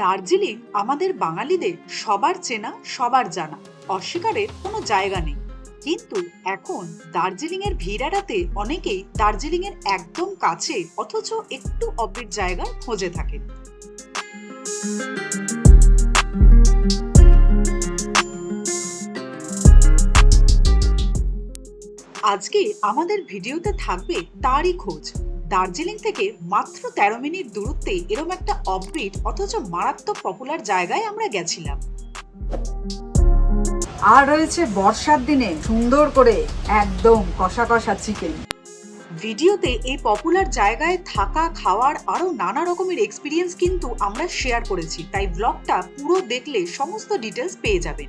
দার্জিলিং আমাদের বাঙালিদের সবার চেনা, সবার জানা। অস্বীকারের কোনো জায়গা নেই। কিন্তু এখন দার্জিলিং এর ভিড় এড়াতে অনেকেই দার্জিলিং এর একদম কাছে অথচ একটু অব্বিট জায়গা খোঁজে থাকেন। আজকে আমাদের ভিডিওতে থাকবে তারই খোঁজ। দার্জিলিং থেকে মাত্র তেরো মিনিট দূরত্বে এরম একটা অফবিট অথচ মারাত্মক পপুলার জায়গায় আমরা গেছিলাম। আর রয়েছে বর্ষার দিনে সুন্দর করে একদম কষা কষা চিকেন ভিডিওতে এই পপুলার জায়গায় থাকা খাওয়ার আরও নানা রকমের এক্সপিরিয়েন্স কিন্তু আমরা শেয়ার করেছি তাই ব্লগটা পুরো দেখলে সমস্ত ডিটেলস পেয়ে যাবেন।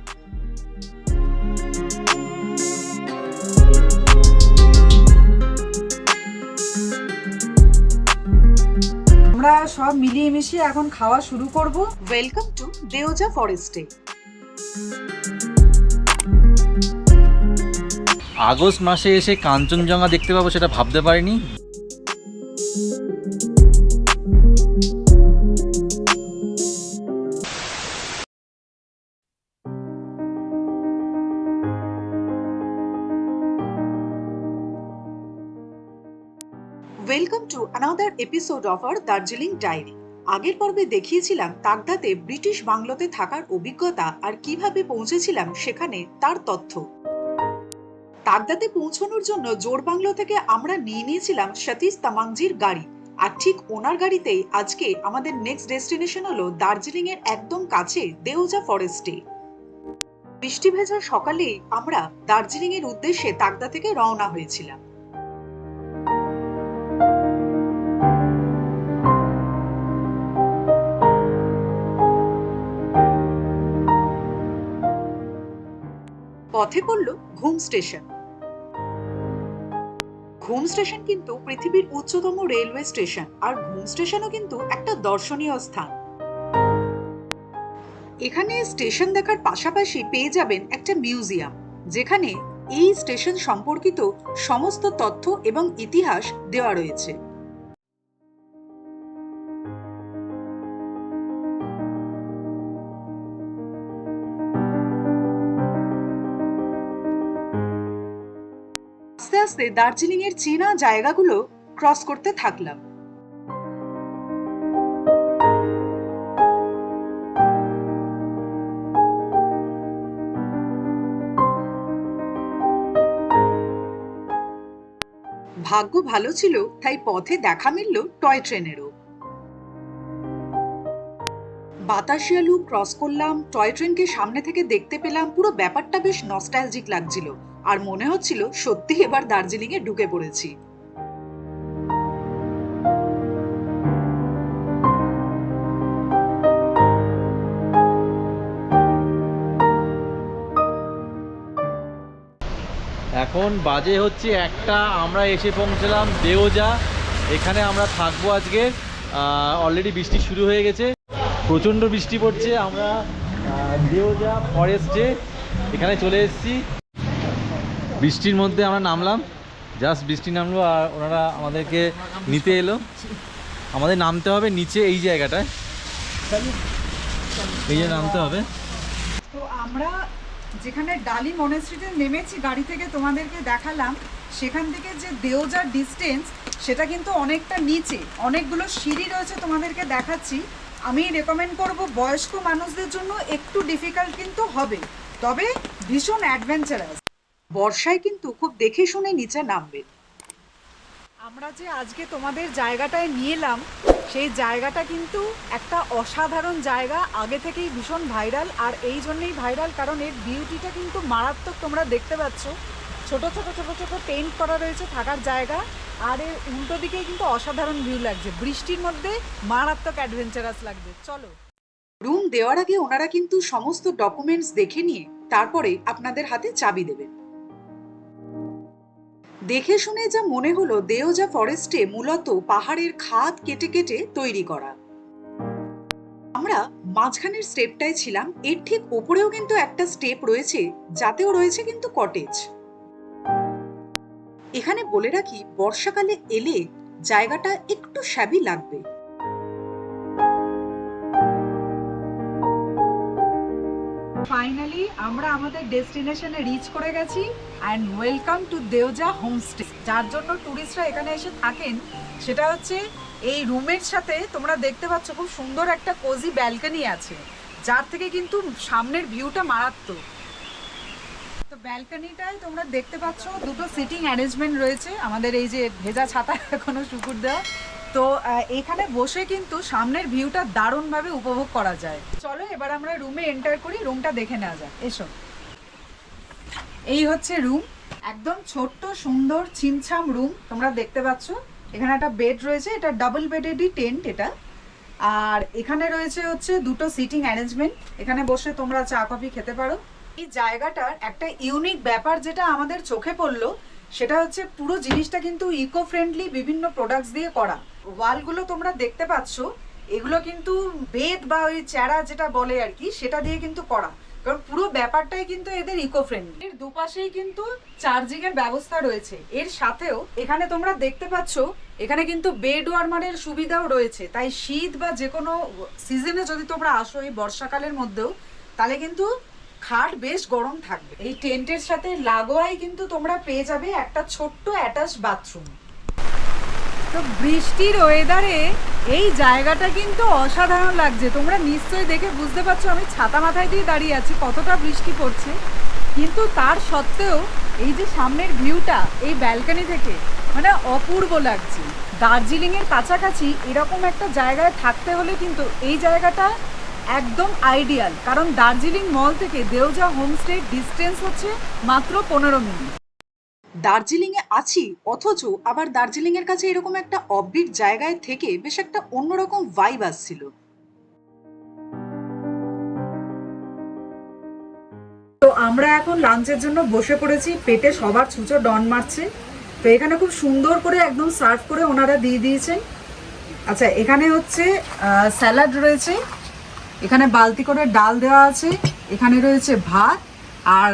আমরা সব মিলিয়ে মিশিয়ে এখন খাওয়া শুরু করব। ওয়েলকাম টু দেওজা ফরেস্টে আগস্ট মাসে এসে কাঞ্চনজঙ্ঘা দেখতে পাবো সেটা ভাবতে পারিনি। Welcome to another episode of our Darjeeling diary আগের পর্বে দেখিয়েছিলাম তাগদাতে ব্রিটিশ বাংলোতে থাকার অভিজ্ঞতা আর কীভাবে পৌঁছেছিলাম সেখানে তার তথ্য। তাগদাতে পৌঁছানোর জন্য জোর বাংলো থেকে আমরা নিয়ে নিয়েছিলাম সতীশ তামাংজির গাড়ি। আর ঠিক ওনার গাড়িতেই আজকে আমাদের নেক্সট ডেস্টিনেশন হলো দার্জিলিং এর একদম কাছে দেওজা ফরেস্টে বৃষ্টি ভেজা সকালেই আমরা দার্জিলিং এর উদ্দেশ্যে তাগদা থেকে রওনা হয়েছিলাম। পথে পড়ল ঘুম স্টেশন। ঘুম স্টেশন কিন্তু পৃথিবীর উচ্চতম রেলওয়ে স্টেশন, আর ঘুম স্টেশনও কিন্তু একটা দর্শনীয় স্থান। এখানে স্টেশন দেখার পাশাপাশি পেয়ে যাবেন একটা মিউজিয়াম, যেখানে এই স্টেশন সম্পর্কিত সমস্ত তথ্য এবং ইতিহাস দেওয়া রয়েছে। আস্তে দার্জিলিং এর চেনা জায়গাগুলো ক্রস করতে থাকলাম। ভাগ্য ভালো ছিল, তাই পথে দেখা মিলল টয় ট্রেনেরও। বাতাসিয়া লুপ ক্রস করলাম, টয় ট্রেনকে সামনে থেকে দেখতে পেলাম, পুরো ব্যাপারটা বেশ নস্টালজিক লাগছিল। আর মনে হচ্ছিল সত্যি এবার দার্জিলিং এ ঢুকে পড়েছি। এখন বাজে হচ্ছে একটা, আমরা এসে পৌঁছলাম দেওজা। এখানে আমরা থাকব আজকে। অলরেডি বৃষ্টি শুরু হয়ে গেছে। প্রচণ্ড বৃষ্টি পড়ছে। আমরা দেওজা ফরেস্টে এখানে চলে এসেছি। বৃষ্টির মধ্যে আমরা নামলাম জাস্ট বৃষ্টি নামলো আর ওনারা আমাদেরকে নিতে এলো। আমাদের নামতে হবে নিচে এই জায়গাটায়। এই যে নামতে হবে। তো আমরা যেখানে ডালি মনেস্ট্রিতে নেমেছি, গাড়ি থেকে তোমাদেরকে দেখালাম, সেখান থেকে যে দেওজার ডিস্টেন্স সেটা কিন্তু অনেকটা নিচে। অনেকগুলো সিঁড়ি রয়েছে তোমাদেরকে দেখাচ্ছি। আমি রেকমেন্ড করব বয়স্ক মানুষদের জন্য একটু ডিফিকাল্ট কিন্তু হবে, তবে ভীষণ অ্যাডভেঞ্চারাস বর্ষায় কিন্তু খুব দেখে শুনে নিচে নামবেন আমরা যে আজকে তোমাদের জায়গাটায় নিয়ে এলাম সেই জায়গাটা কিন্তু একটা অসাধারণ জায়গা আগে থেকেই ভীষণ ভাইরাল আর এই জন্যই ভাইরাল কারণ এর বিউটিটা কিন্তু মারাত্মক তোমরা দেখতে পাচ্ছ। ছোট ছোট ছোট ছোট টেন্ট করা রয়েছে থাকার জায়গা আর এর উল্টো দিকেই কিন্তু অসাধারণ ভিউ লাগছে। বৃষ্টির মধ্যে মারাত্মক অ্যাডভেঞ্চারাস লাগবে। চলো। রুম দেওয়ার আগে ওনারা কিন্তু সমস্ত ডকুমেন্টস দেখে নিয়ে তারপরে আপনাদের হাতে চাবি দেবেন। দেখে শুনে যা মনে হলো, দেওজা ফরেস্টে মূলত পাহাড়ের খাদ কেটে কেটে তৈরি করা। আমরা মাঝখানের স্টেপটায় ছিলাম, এর ঠিক ওপরেও কিন্তু একটা স্টেপ রয়েছে, যাতেও রয়েছে কিন্তু কটেজ এখানে বলে রাখি, বর্ষাকালে এলে জায়গাটা একটু শ্যাবি লাগবে। ফাইনালি আমরা আমাদের ডেস্টিনেশনে রিচ করে গেছি and welcome to Deoja homestay যার জন্য ট্যুরিস্টরা এখানে এসে থাকেন, সেটা হচ্ছে এই রুমের সাথে তোমরা দেখতে পাচ্ছ খুব সুন্দর একটা কোজি ব্যালকনি আছে, যার থেকে কিন্তু সামনের ভিউটা মারাত্মক। তো ব্যালকনিটায় তোমরা দেখতে পাচ্ছ দুটো সিটিং অ্যারেঞ্জমেন্ট রয়েছে, আমাদের এই যে ভেজা ছাতা এখনও শুকুর দেওয়া। তো এখানে বসে কিন্তু সামনের ভিউটা দারুণভাবে উপভোগ করা যায়। চলো, এবার আমরা রুমে এন্টার করি রুমটা দেখে নেওয়া যাক। এসো। এই হচ্ছে রুম একদম ছোট্ট, সুন্দর, ছিমছাম রুম তোমরা দেখতে পাচ্ছ, এখানে একটা বেড রয়েছে, এটা ডাবল বেডেরই টেন্ট এটা। আর এখানে রয়েছে হচ্ছে দুটো সিটিং অ্যারেঞ্জমেন্ট এখানে বসে তোমরা চা, কফি খেতে পারো। এই জায়গাটার একটা ইউনিক ব্যাপার যেটা আমাদের চোখে পড়ল, সেটা হচ্ছে পুরো জিনিসটা কিন্তু ইকো ফ্রেন্ডলি বিভিন্ন প্রোডাক্টস দিয়ে করা। ওয়ালগুলো তোমরা দেখতে পাচ্ছ, এগুলো কিন্তু বেদ বা ওই চ্যারা যেটা বলে আর কি, সেটা দিয়ে কিন্তু করা। কারণ পুরো ব্যাপারটাই কিন্তু এদের ইকো ফ্রেন্ডলি এর দুপাশেই কিন্তু চার্জিং এর ব্যবস্থা রয়েছে। এর সাথেও এখানে তোমরা দেখতে পাচ্ছ, এখানে কিন্তু বেড ওয়ার্মারের সুবিধাও রয়েছে। তাই শীত বা যে কোনো সিজনে যদি তোমরা আসো এই বর্ষাকালের মধ্যেও, তাহলে কিন্তু খাট বেশ গরম থাকবে। এই টেন্টের সাথে লাগোয়াই কিন্তু তোমরা পেয়ে যাবে একটা ছোট্ট অ্যাটাচ বাথরুম তো বৃষ্টির ওয়েদারে এই জায়গাটা কিন্তু অসাধারণ লাগছে। তোমরা নিশ্চয়ই দেখে বুঝতে পারছ, আমি ছাতা মাথায় দিয়ে দাঁড়িয়ে আছি, কতটা বৃষ্টি পড়ছে। কিন্তু তার সত্ত্বেও এই যে সামনের ভিউটা, এই ব্যালকনি থেকে মানে অপূর্ব লাগছে। দার্জিলিংয়ের কাছাকাছি এরকম একটা জায়গায় থাকতে হলে কিন্তু এই জায়গাটা একদম আইডিয়াল। কারণ দার্জিলিং মল থেকে দেওজা হোমস্টে ডিস্টেন্স হচ্ছে মাত্র পনেরো মিনিট। দার্জিলিং এ আছি, অথচ আবার দার্জিলিং এর কাছে এরকম একটা অববিট জায়গায় থেকে বেশ একটা অন্যরকম ভাইব আসছিল। তো আমরা এখন লাঞ্চের জন্য বসে পড়েছি, পেটে সবার ছুঁচো ডন মারছে। তো এখানে খুব সুন্দর করে একদম সার্ভ করে ওনারা দিয়ে দিয়েছেন। আচ্ছা এখানে হচ্ছে স্যালাড রয়েছে, এখানে বালতি করে ডাল দেওয়া আছে, এখানে রয়েছে ভাত, আর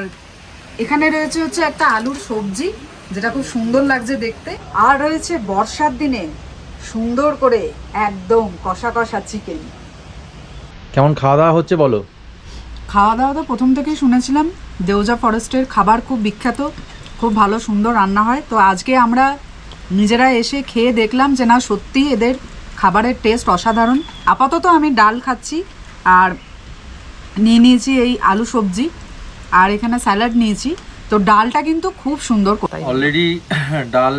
এখানে রয়েছে হচ্ছে একটা আলুর সবজি যেটা খুব সুন্দর লাগছে দেখতে। আর রয়েছে বর্ষার দিনে সুন্দর করে একদম কষা কষা চিকেন কেমন খাওয়া দাওয়া হচ্ছে বলো? খাওয়া দাওয়া তো প্রথম থেকেই শুনেছিলাম দেওজা ফরেস্টের খাবার খুব বিখ্যাত খুব ভালো সুন্দর রান্না হয়। তো আজকে আমরা নিজেরা এসে খেয়ে দেখলাম যে না সত্যি এদের খাবারের টেস্ট অসাধারণ। আপাতত আমি ডাল খাচ্ছি আর নিয়ে নিয়েছি এই আলু সবজি। আর এখানে স্যালাড নিয়েছি। তো ডালটা কিন্তু খুব সুন্দর কোথায়? অলরেডি ডাল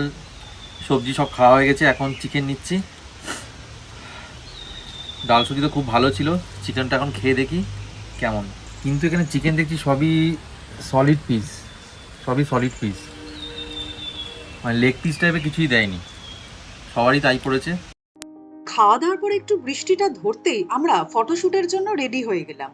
সবজি সব খাওয়া হয়ে গেছে এখন চিকেন নিচ্ছি। ডাল সবজি তো খুব ভালো ছিল চিকেনটা এখন খেয়ে দেখি কেমন। কিন্তু এখানে চিকেন দেখছি সবই সলিড পিস সবই সলিড পিস মানে লেগ পিস টাইপের কিছুই দেয়নি সবারই তাই পড়েছে খাওয়া দাওয়ার পর একটু বৃষ্টিটা ধরতেই আমরা ফটোশুটের জন্য রেডি হয়ে গেলাম।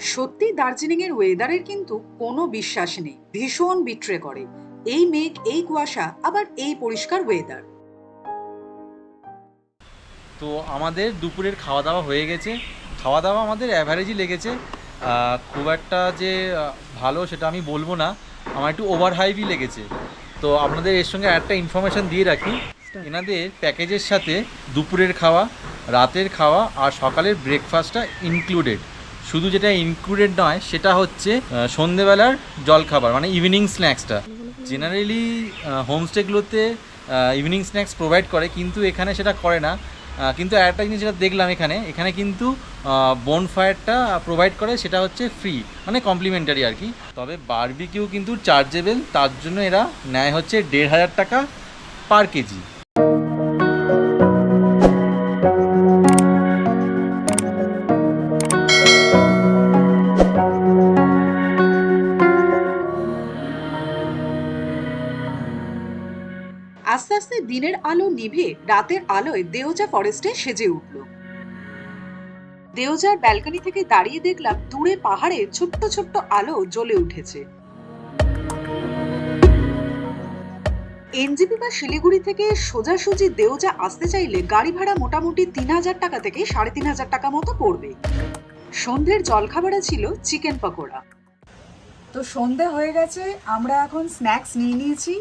সত্যি দার্জিলিং এর ওয়েদারের কিন্তু কোনো বিশ্বাস নেই। ভীষণ বিট্রে করে। এই মেঘ এই কুয়াশা আবার এই পরিষ্কার ওয়েদার। তো আমাদের দুপুরের খাওয়া দাওয়া হয়ে গেছে। খাওয়া দাওয়া আমাদের অ্যাভারেজই লেগেছে। খুব একটা যে ভালো সেটা আমি বলব না। আমার একটু ওভার হাইভই লেগেছে। তো আপনাদের এর সঙ্গে একটা ইনফরমেশন দিয়ে রাখি। এনাদের প্যাকেজের সাথে দুপুরের খাওয়া রাতের খাওয়া আর সকালের ব্রেকফাস্টটা ইনক্লুডেড শুধু যেটা ইনক্লুডেড নয়, সেটা হচ্ছে সন্ধেবেলার জলখাবার মানে ইভিনিং স্ন্যাক্সটা জেনারেলি হোমস্টেগুলোতে ইভিনিং স্ন্যাক্স প্রোভাইড করে, কিন্তু এখানে সেটা করে না। কিন্তু একটা জিনিস যেটা দেখলাম এখানে এখানে কিন্তু বোন ফায়ারটা প্রোভাইড করে, সেটা হচ্ছে ফ্রি মানে কমপ্লিমেন্টারি আর কি। তবে বারবিকিউ কিন্তু চার্জেবেল তার জন্য এরা নেয় হচ্ছে দেড় হাজার টাকা পার কেজি। আস্তে দিনের আলো নিভে রাতের আলোয় দেওজা ফরেস্টে সেজে উঠল। দেওজার ব্যালকনি থেকে দাঁড়িয়ে দেখলাম দূরে পাহাড়ে ছোট্ট ছোট্ট আলো জ্বলে উঠেছে। এনজিপি বা শিলিগুড়ি থেকে সোজাসুজি দেওজা আসতে চাইলে গাড়ি ভাড়া মোটামুটি তিন হাজার টাকা থেকে সাড়ে তিন হাজার টাকা মতো পড়বে। সন্ধ্যের জলখাবারে ছিল চিকেন পকোড়া। তো সন্ধে হয়ে গেছে, আমরা এখন স্ন্যাক্স নিয়ে নিয়েছি।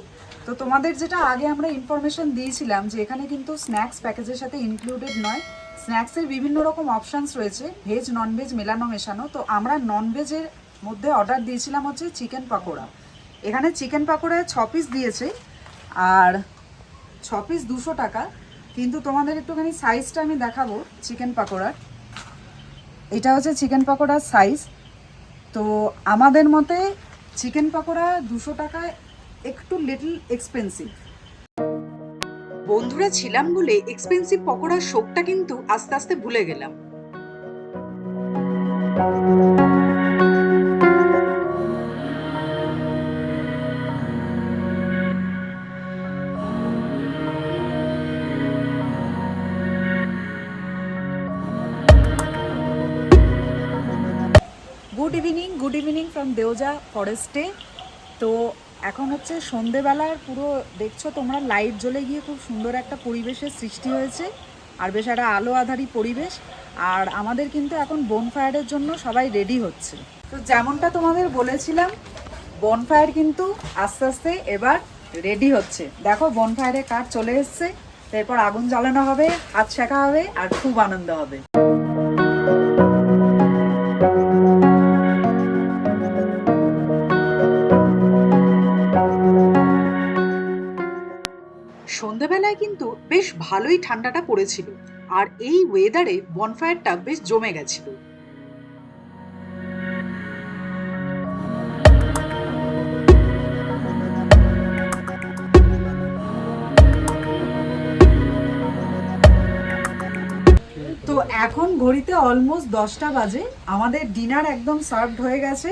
তো তোমাদের যেটা আগে আমরা ইনফরমেশন দিয়েছিলাম যে এখানে কিন্তু স্ন্যাক্স প্যাকেজের সাথে ইনক্লুডেড নয়। স্ন্যাক্সের বিভিন্ন রকম অপশানস রয়েছে ভেজ ননভেজ মেলানো, মেশানো। তো আমরা ননভেজের মধ্যে অর্ডার দিয়েছিলাম হচ্ছে চিকেন পাকোড়া। এখানে চিকেন পাকোড়ায় ছ পিস দিয়েছে, আর ছ পিস দুশো টাকা। কিন্তু তোমাদের একটুখানি সাইজটা আমি দেখাবো চিকেন পাকোড়ার। এটা হচ্ছে চিকেন পাকোড়ার সাইজ তো আমাদের মতে চিকেন পাকোড়া দুশো টাকায় একটু লিটল এক্সপেন্সিভ বন্ধুরা ছিলাম বলে এক্সপেন্সিভ পকোড়ার শোকটা কিন্তু আস্তে আস্তে ভুলে গেলাম। Good evening good evening from Deoja ফরেস্টে তো এখন হচ্ছে সন্ধেবেলার পুরো দেখছ তোমরা, লাইট জ্বলে গিয়ে খুব সুন্দর একটা পরিবেশের সৃষ্টি হয়েছে। আর বেশ একটা আলো আধারি পরিবেশ। আর আমাদের কিন্তু এখন বনফায়ারের জন্য সবাই রেডি হচ্ছে। তো যেমনটা তোমাদের বলেছিলাম বনফায়ার কিন্তু আস্তে আস্তে এবার রেডি হচ্ছে। দেখো বনফায়ারের কাঠ চলে এসছে। এরপর আগুন জ্বালানো হবে, হাত শেখা হবে, আর খুব আনন্দ হবে। সন্ধেবেলায় কিন্তু বেশ ভালোই ঠান্ডাটা পড়েছিল। আর এই ওয়েদারে বনফায়ারটা বেশ জমে গেছিল। তো এখন ঘড়িতে অলমোস্ট দশটা বাজে। আমাদের ডিনার একদম সার্ভড হয়ে গেছে।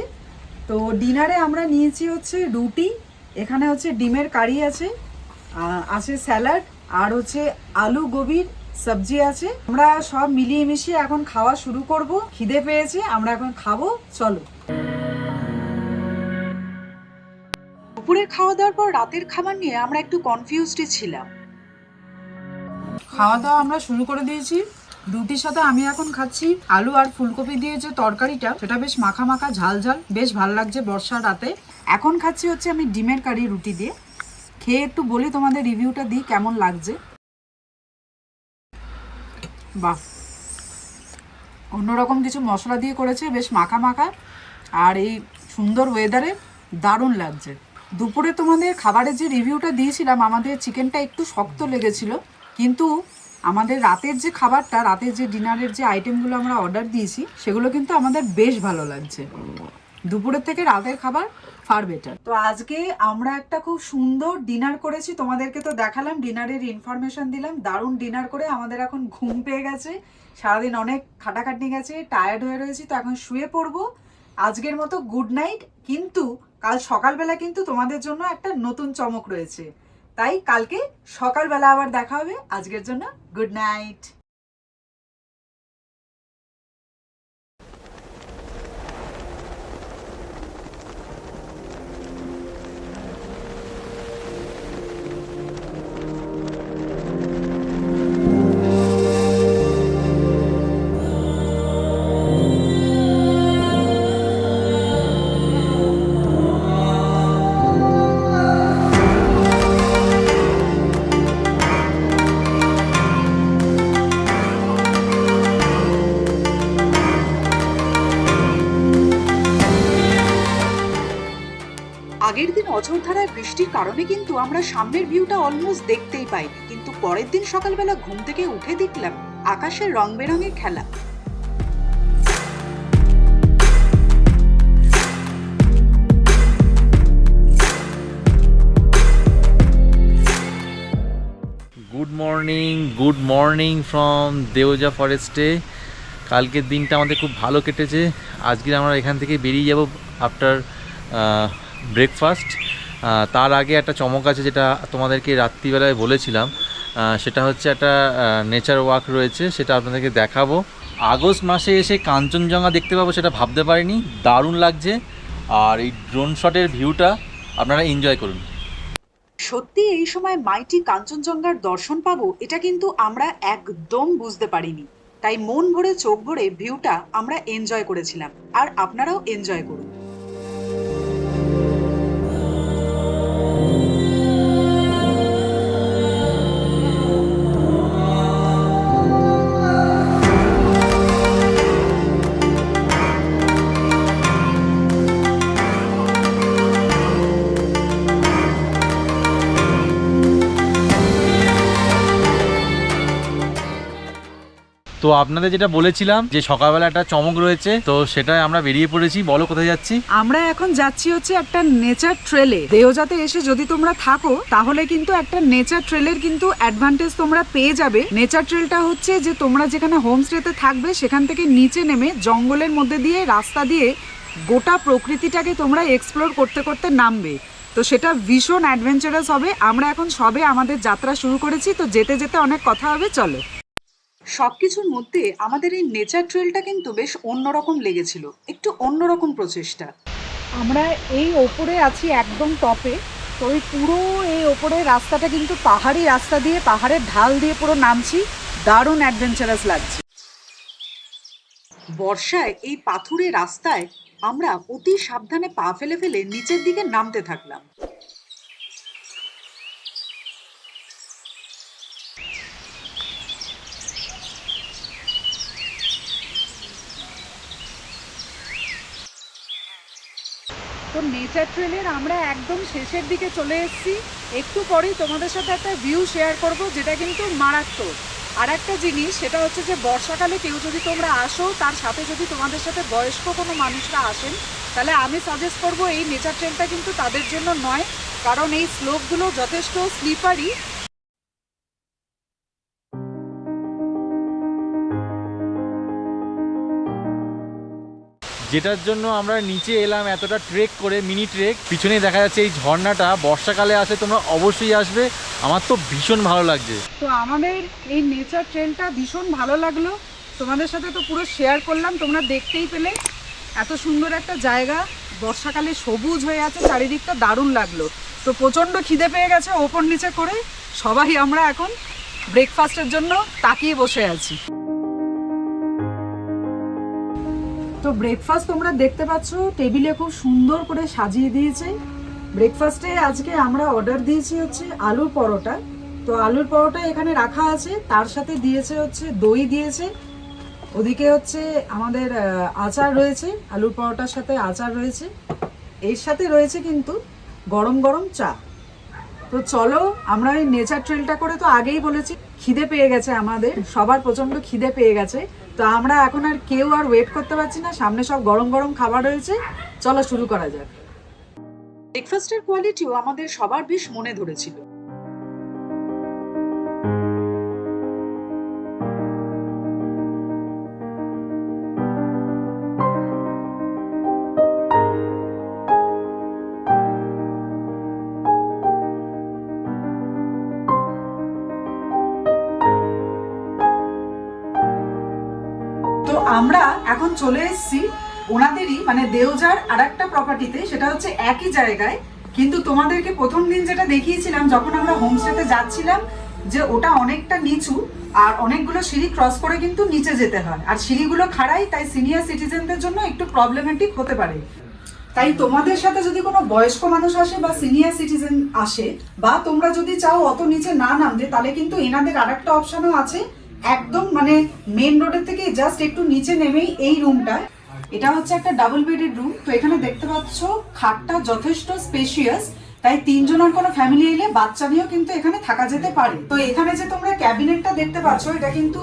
তো ডিনারে আমরা নিয়েছি হচ্ছে রুটি, এখানে হচ্ছে ডিমের কারি আছে আছে স্যালাড আর হচ্ছে আলু গোবির সবজি আছে। আমরা সব মিলিয়ে মিশিয়ে এখন খাওয়া শুরু করব। খিদে পেয়েছে, আমরা এখন খাব, চলো। দুপুরে খাওয়া দাওয়ার পর রাতের খাবার নিয়ে আমরা একটু কনফিউজডই ছিলাম। খাওয়া দাওয়া আমরা শুরু করে দিয়েছি। রুটির সাথে আমি এখন খাচ্ছি আলু আর ফুলকপি দিয়ে যে তরকারিটা, সেটা বেশ মাখা মাখা ঝাল ঝাল, বেশ ভালো লাগছে বর্ষার রাতে। এখন খাচ্ছি হচ্ছে আমি ডিমের কারি রুটি দিয়ে। খেয়ে একটু বলি তোমাদের রিভিউটা দিই, কেমন লাগছে? বাহ। অন্যরকম কিছু মশলা দিয়ে করেছে, বেশ মাখা মাখা। আর এই সুন্দর ওয়েদারে দারুণ লাগছে। দুপুরে তোমাদের খাবারের যে রিভিউটা দিয়েছিলাম, আমাদের চিকেনটা একটু শক্ত লেগেছিল, কিন্তু আমাদের রাতের যে খাবারটা, রাতের যে ডিনারের যে আইটেমগুলো আমরা অর্ডার দিয়েছি, সেগুলো কিন্তু আমাদের বেশ ভালো লাগছে। দুপুরের থেকে রাতের খাবার ফার বেটার তো আজকে আমরা একটা খুব সুন্দর ডিনার করেছি, তোমাদেরকে তো দেখালাম ডিনারের ইনফরমেশন দিলাম, দারুণ ডিনার করে আমাদের এখন ঘুম পেয়ে গেছে, সারাদিন অনেক খাটাখাটনি গেছে টায়ার্ড হয়ে রয়েছি, তো এখন শুয়ে পড়ব। আজকের মতো গুড নাইট কিন্তু কাল সকালবেলা কিন্তু তোমাদের জন্য একটা নতুন চমক রয়েছে। তাই কালকে সকালবেলা আবার দেখা হবে, আজকের জন্য গুড নাইট বৃষ্টির কারণে কিন্তু আমরা সামনের ভিউটা অলমোস্ট দেখতেই পাইনি। কিন্তু পরের দিন সকালবেলা ঘুম থেকে উঠে দেখলাম আকাশের রং বেরঙের খেলা। Good morning good morning from Deoja ফরেস্টে কালকের দিনটা আমাদের খুব ভালো কেটেছে। আজকে আমরা এখান থেকে বেরিয়ে যাব আফটার ব্রেকফাস্ট তার আগে একটা চমক আছে যেটা তোমাদেরকে রাত্রিবেলায় বলেছিলাম। সেটা হচ্ছে একটা নেচার ওয়াক রয়েছে, সেটা আপনাদেরকে দেখাবো। আগস্ট মাসে এসে কাঞ্চনজঙ্ঘা দেখতে পাবো সেটা ভাবতে পারিনি, দারুণ লাগছে। আর এই ড্রোন শটের ভিউটা আপনারা এনজয় করুন। সত্যি এই সময় মাইটি কাঞ্চনজঙ্ঘার দর্শন পাবো, এটা কিন্তু আমরা একদম বুঝতে পারিনি। তাই মন ভরে, চোখ ভরে ভিউটা আমরা এনজয় করেছিলাম। আর আপনারাও এনজয় করুন। তো আপনাদের যেটা বলেছিলাম যে সকালবেলা একটা চমক রয়েছে, তো সেটাই আমরা বেরিয়ে পড়েছি। বলো, কোথায় যাচ্ছি? আমরা এখন যাচ্ছি হচ্ছে একটা নেচার ট্রেলে দেওজাতে এসে যদি তোমরা থাকো, তাহলে কিন্তু একটা নেচার ট্রেলের কিন্তু অ্যাডভান্টেজ তোমরা পেয়ে যাবে। নেচার ট্রেলটা হচ্ছে যে তোমরা যেখানে হোমস্টেতে থাকবে, সেখান থেকে নিচে নেমে জঙ্গলের মধ্যে দিয়ে, রাস্তা দিয়ে গোটা প্রকৃতিটাকে তোমরা এক্সপ্লোর করতে করতে নামবে। তো সেটা ভীষণ অ্যাডভেঞ্চারাস হবে। আমরা এখন সবে আমাদের যাত্রা শুরু করেছি, তো যেতে যেতে অনেক কথা হবে, চলো। সবকিছুর মধ্যে আমাদের এই নেচার ট্রেলটা কিন্তু বেশ অন্যরকম লেগেছিল একটু অন্যরকম প্রচেষ্টা। আমরা এই ওপরে আছি একদম টপে তো ওই পুরো এই ওপরে রাস্তাটা কিন্তু পাহাড়ি রাস্তা দিয়ে পাহাড়ের ঢাল দিয়ে পুরো নামছি দারুণ অ্যাডভেঞ্চারাস লাগছে। বর্ষায় এই পাথুরে রাস্তায় আমরা অতি সাবধানে পা ফেলে ফেলে নিচের দিকে নামতে থাকলাম। তো নেচার ট্রেলের আমরা একদম শেষের দিকে চলে এসেছি। একটু পরেই তোমাদের সাথে একটা ভিউ শেয়ার করব, যেটা কিন্তু মারাত্মক। আর একটা জিনিস, সেটা হচ্ছে যে বর্ষাকালে কেউ যদি তোমরা আসো, তার সাথে যদি তোমাদের সাথে বয়স্ক কোনো মানুষরা আসেন, তাহলে আমি সাজেস্ট করব এই নেচার ট্রেনটা কিন্তু তাদের জন্য নয়। কারণ এই স্লোপগুলো যথেষ্ট স্লিপারি যেটার জন্য আমরা নিচে এলাম এতটা ট্রেক করে মিনি ট্রেক পিছনে দেখা যাচ্ছে এই ঝর্ণাটা। বর্ষাকালে আসে, তোমরা অবশ্যই আসবে। আমার তো ভীষণ ভালো লাগছে। তো আমাদের এই নেচার ট্রেনটা ভীষণ ভালো লাগল। তোমাদের সাথে তো পুরো শেয়ার করলাম। তোমরা দেখতেই পেলে এত সুন্দর একটা জায়গা। বর্ষাকালে সবুজ হয়ে আছে, চারিদিকটা দারুণ লাগল। তো প্রচণ্ড খিদে পেয়ে গেছে ওপর নিচে করে। সবাই আমরা এখন ব্রেকফাস্টের জন্য তাকিয়ে বসে আছি। তো ব্রেকফাস্ট তোমরা দেখতে পাচ্ছ টেবিলে খুব সুন্দর করে সাজিয়ে দিয়েছে। ব্রেকফাস্টে আজকে আমরা অর্ডার দিয়েছি হচ্ছে আলুর পরোটা। তো আলুর পরোটা এখানে রাখা আছে, তার সাথে দিয়েছে হচ্ছে দই দিয়েছে। ওদিকে হচ্ছে আমাদের আচার রয়েছে, আলুর পরোটার সাথে আচার রয়েছে। এর সাথে রয়েছে কিন্তু গরম গরম চা। তো চলো, আমরা এই নেচার ট্রেলটা করে তো আগেই বলেছি, খিদে পেয়ে গেছে আমাদের, সবার প্রচণ্ড খিদে পেয়ে গেছে। তো আমরা এখন আর কেউ আর ওয়েট করতে পারছি না। সামনে সব গরম গরম খাবার রয়েছে। চলো শুরু করা যাক। ব্রেকফাস্টের কোয়ালিটিও আমাদের সবার বেশ মনে ধরেছিল। চলে এসেছি, ওনাদেরই মানে দেওজার আর একটা প্রপার্টিতে সেটা হচ্ছে একই জায়গায়। কিন্তু তোমাদেরকে প্রথম দিন যেটা দেখিয়েছিলাম, যখন আমরা হোমস্টেতে যাচ্ছিলাম, যে ওটা অনেকটা নিচু, আর অনেকগুলো সিঁড়ি ক্রস করে কিন্তু নিচে যেতে হয়। আর সিঁড়িগুলো খাড়াই, তাই সিনিয়র সিটিজেনদের জন্য একটু প্রবলেমেটিক হতে পারে। তাই তোমাদের সাথে যদি কোনো বয়স্ক মানুষ আসে বা সিনিয়র সিটিজেন আসে, বা তোমরা যদি চাও অত নিচে না নামতে, তাহলে কিন্তু এনাদের আরেকটা অপশনও আছে। একদম মানে মেন রোডের থেকে জাস্ট একটু নিচে নেমেই এই রুমটা এটা হচ্ছে একটা ডাবল বেডেড রুম তো এখানে দেখতে পাচ্ছ, খাটটা যথেষ্ট স্পেশিয়াস তাই তিনজনের কোনো ফ্যামিলি এলে বাচ্চা নিয়েও কিন্তু এখানে থাকা যেতে পারে। তো এখানে যে তোমরা ক্যাবিনেটটা দেখতে পাচ্ছ, এটা কিন্তু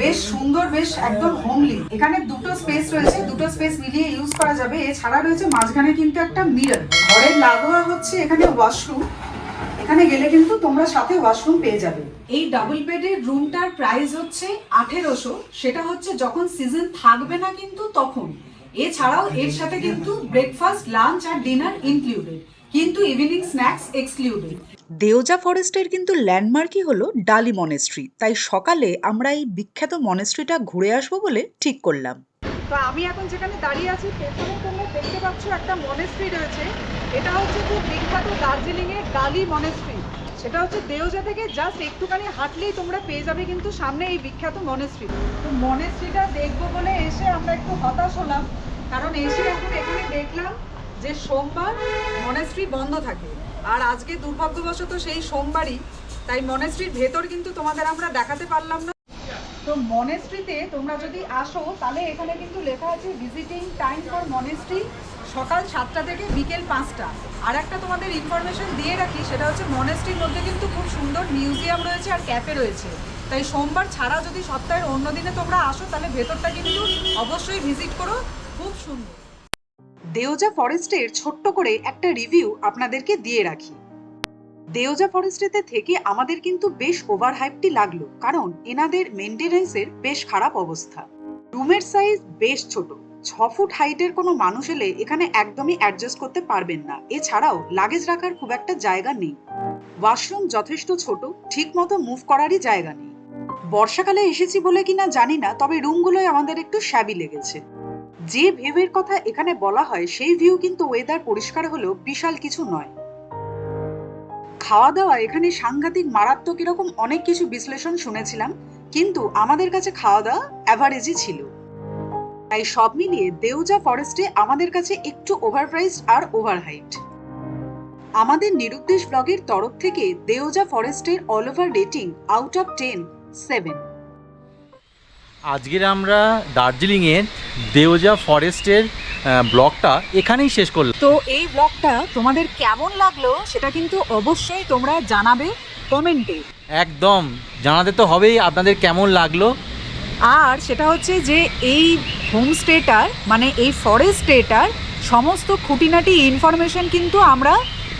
বেশ সুন্দর, বেশ একদম হোমলি এখানে দুটো স্পেস রয়েছে, দুটো স্পেস মিলিয়ে ইউজ করা যাবে। এছাড়া রয়েছে মাঝখানে কিন্তু একটা মিরর ঘরের লাগোয়া হচ্ছে এখানে ওয়াশরুম এখানে গেলে কিন্তু তোমরা সাথে ওয়াশরুম পেয়ে যাবে। এই ডাবল বেডের রুমটার প্রাইস হচ্ছে আঠেরোশো। সেটা হচ্ছে যখন সিজন থাকবে না কিন্তু তখন। এছাড়াও এর সাথে কিন্তু ব্রেকফাস্ট লাঞ্চ আর ডিনার ইনক্লুডেড কিন্তু ইভিনিং স্ন্যাক্স এক্সক্লুডেড দেওজা ফরেস্টের কিন্তু ল্যান্ডমার্কই হলো ডালি মনেস্ট্রি তাই সকালে আমরা এই বিখ্যাত মনেস্ট্রিটা ঘুরে আসব বলে ঠিক করলাম। তো আমি এখন যেখানে দাঁড়িয়ে আছি পেছনে তোমরা দেখতে পাচ্ছ একটা মনেস্ট্রি রয়েছে। এটা হচ্ছে খুব বিখ্যাত দার্জিলিং এর ডালি মনেস্ট্রি সেটা হচ্ছে দেওজা থেকে জাস্ট একটুখানি হাঁটলেই তোমরা পেয়ে যাবে কিন্তু সামনে এই বিখ্যাত মনেস্ট্রি তো মনেস্ট্রিটা দেখব বলে এসে আমরা একটু হতাশ হলাম, কারণ এসে এখন এখানে দেখলাম যে সোমবার মনেস্ট্রি বন্ধ থাকে। আর আজকে দুর্ভাগ্যবশত সেই সোমবারই, তাই মনেস্ট্রির ভেতর কিন্তু তোমাদের আমরা দেখাতে পারলাম না। তো মনেস্ট্রিতে তোমরা যদি আসো, তাহলে এখানে কিন্তু লেখা আছে ভিজিটিং টাইম ফর মনেস্ট্রি সকাল সাতটা থেকে বিকেল পাঁচটা। আর একটা তোমাদের ইনফরমেশন দিয়ে রাখি, সেটা হচ্ছে মনেস্ট্রির মধ্যে কিন্তু খুব সুন্দর মিউজিয়াম রয়েছে আর ক্যাফে রয়েছে। তাই সোমবার ছাড়া যদি সপ্তাহের অন্য দিনে তোমরা আসো, তাহলে ভেতরটা কিন্তু অবশ্যই ভিজিট করো। খুব সুন্দর। দেওজা ফরেস্টের ছোট্ট করে একটা রিভিউ আপনাদেরকে দিয়ে রাখি। দেওজা ফরেস্টেতে থেকে আমাদের কিন্তু বেশ ওভার হাইপটি লাগল, কারণ এনাদের মেনটেনেন্সের বেশ খারাপ অবস্থা। রুমের সাইজ বেশ ছোট। ছ ফুট হাইটের কোনো মানুষ এলে এখানে একদমই অ্যাডজাস্ট করতে পারবেন না। এছাড়াও লাগেজ রাখার খুব একটা জায়গা নেই। ওয়াশরুম যথেষ্ট ছোট, ঠিক মতো মুভ করারই জায়গা নেই। বর্ষাকালে এসেছি বলে কিনা জানি না, তবে রুমগুলোয় আমাদের একটু শ্যাবি লেগেছে। যে ভিউয়ের কথা এখানে বলা হয়, সেই ভিউ কিন্তু ওয়েদার পরিষ্কার হলেও বিশাল কিছু নয়। খাওয়া দাওয়া এখানে সাংঘাতিক, মারাত্মক এরকম অনেক কিছু বিশ্লেষণ শুনেছিলাম, কিন্তু আমাদের কাছে খাওয়া দাওয়া অ্যাভারেজই ছিল। তাই সব মিলিয়ে দেউজা ফরেস্টে আমাদের কাছে একটু ওভারপ্রাইসড আর ওভারহাইট। আমাদের নিরুদ্দেশ ব্লগের তরফ থেকে দেওজা ফরেস্টের all over rating out of ten seven. আজকের আমরা দার্জিলিংয়ের দেওজা ফরেস্টের ব্লগটা এখানেই শেষ করলাম। তো এই ব্লগটা তোমাদের কেমন লাগল সেটা কিন্তু অবশ্যই তোমরা জানাবে কমেন্টে। একদম জানাতে তো হবেই আপনাদের কেমন লাগল। আর সেটা হচ্ছে যে এই হোমস্টেটার মানে এই ফরেস্টেটার সমস্ত খুঁটিনাটি ইনফরমেশন কিন্তু আমরা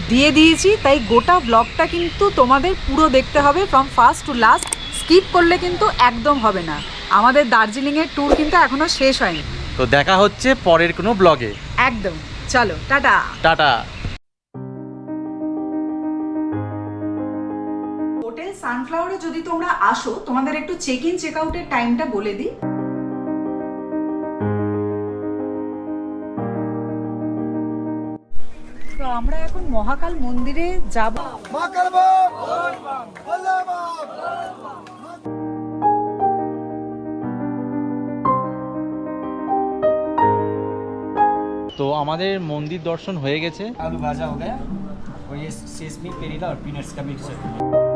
দিয়ে দিয়েছি। তাই গোটা ব্লগটা কিন্তু তোমাদের পুরো দেখতে হবে। From first to last skip করলে কিন্তু একদম হবে না। আমাদের দার্জিলিংয়ের ট্যুর কিন্তু এখনও শেষ হয়নি। তো দেখা হচ্ছে পরের কোনো ব্লগে একদম। চলো টাটা। টাটা। সানফ্লাওয়ারে যদি তোমরা আসো তোমাদের একটু চেক ইন চেক আউটের টাইমটা বলে দিই তো আমরা এখন মহাকাল মন্দিরে যাব তো আমাদের মন্দির দর্শন হয়ে গেছে आलू भाजा हो गया और ये सेसमी पेरीला और पीनट्स का मिक्सचर